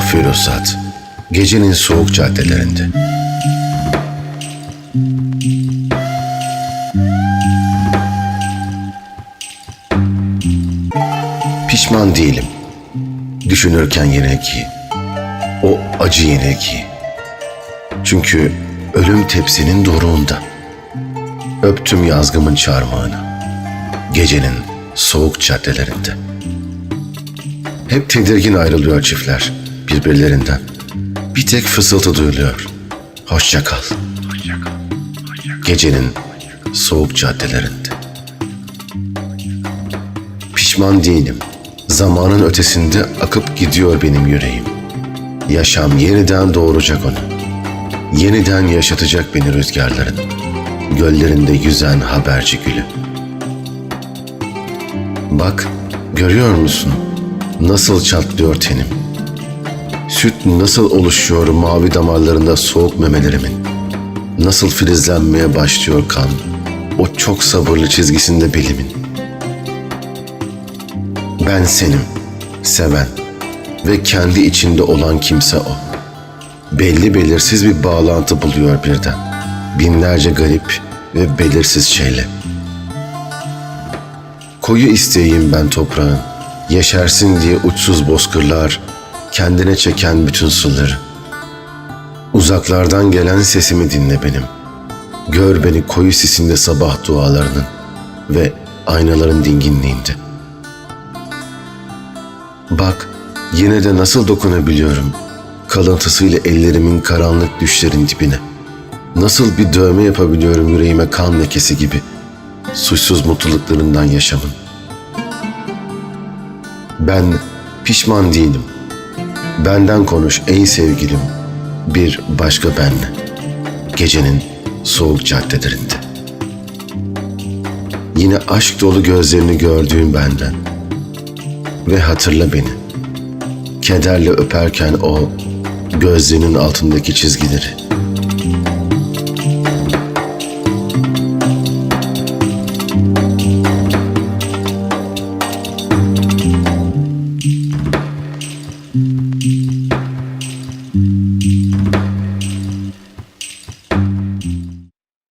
Firuzat, gecenin soğuk caddelerinde. Pişman değilim. Düşünürken yine ki, o acı yine ki. Çünkü ölüm tepsinin doruğunda. Öptüm yazgımın çarmıhını. Gecenin soğuk caddelerinde. Hep tedirgin ayrılıyor çiftler birbirlerinden. Bir tek fısıltı duyuluyor. Hoşça kal. Gecenin soğuk caddelerinde. Pişman değilim. Zamanın ötesinde akıp gidiyor benim yüreğim. Yaşam yeniden doğuracak onu. Yeniden yaşatacak beni rüzgarların. Göllerinde yüzen haberci gülü. Bak, görüyor musun? Nasıl çatlıyor tenim. Süt nasıl oluşuyor mavi damarlarında soğuk memelerimin. Nasıl filizlenmeye başlıyor kan. O çok sabırlı çizgisinde belimin. Ben senim, seven ve kendi içinde olan kimse o. Belli belirsiz bir bağlantı buluyor birden. Binlerce garip ve belirsiz şeyle. Koyu isteğim ben toprağın. Yeşersin diye uçsuz bozkırlar, kendine çeken bütün suları. Uzaklardan gelen sesimi dinle benim. Gör beni koyu sisinde sabah dualarının ve aynaların dinginliğinde. Bak yine de nasıl dokunabiliyorum kalıntısıyla ellerimin karanlık düşlerin dibine. Nasıl bir dövme yapabiliyorum yüreğime kan lekesi gibi. Suçsuz mutluluklarından yaşamın. Ben pişman değilim. Benden konuş ey sevgilim. Bir başka benle. Gecenin soğuk caddelerinde. Yine aşk dolu gözlerini gördüğüm benden. Ve hatırla beni. Kederle öperken o gözlerinin altındaki çizgileri.